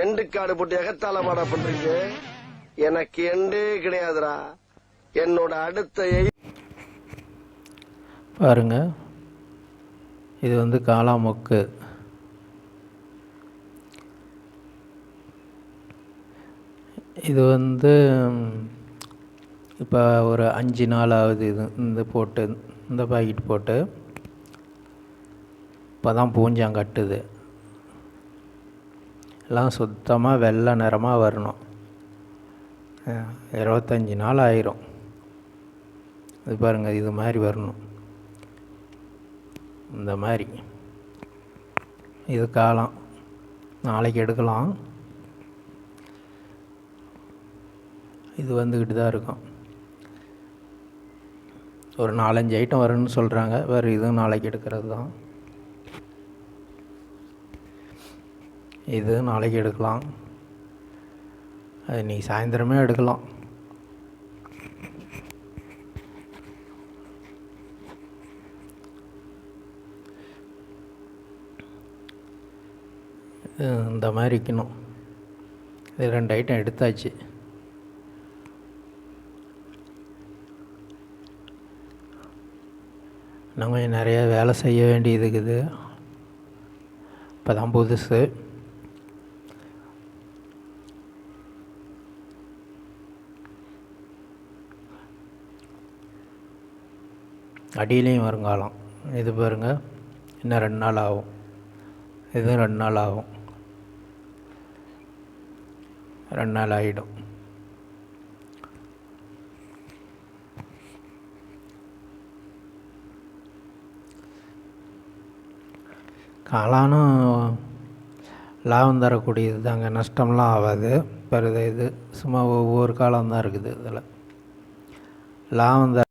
End காடு போட்டு எகத்தால மாடா பண்றீங்க? எனக்கு எண்டே கிடையாதுடா. என்னோட அடுத்த பாருங்க. இது வந்து காளாமொக்கு இது வந்து இப்போ ஒரு அஞ்சு நாள் ஆகுது இது இந்த போட்டு இந்த பாக்கெட் போட்டு இப்போ தான் பூஞ்சம் கட்டுது. எல்லாம் சுத்தமாக வெள்ளை நிறமாக வரணும். இருபத்தஞ்சி நாள் ஆயிரும். இது பாருங்கள் இது மாதிரி வரணும். இந்த மாதிரி. இது காலம். நாளைக்கு எடுக்கலாம். இது வந்துக்கிட்டு தான் இருக்கும். ஒரு நாலஞ்சு ஐட்டம் வரும்னு சொல்கிறாங்க வேறு இதுவும் நாளைக்கு எடுக்கிறது தான். இது நாளைக்கு எடுக்கலாம். அது நீ சாயந்தரமே எடுக்கலாம். இந்த மாதிரி இருக்கணும். இது ரெண்டு ஐட்டம் எடுத்தாச்சு. நம்ம நிறைய வேலை செய்ய வேண்டியது இருக்குது. இப்போ தான் புதுசு. அடியிலையும் வருங்காலம். இது பாருங்க இன்னும் ரெண்டு நாள் ஆகும். இதுவும் ரெண்டு நாள் ஆகும். ரெண்டு நாள் ஆகிடும் காலானும் லாபம் தரக்கூடியது தாங்க. நஷ்டம்லாம் ஆகாது. பெருது இது சும்மா ஒவ்வொரு காலம் தான் இருக்குது இதில். லாபம் தர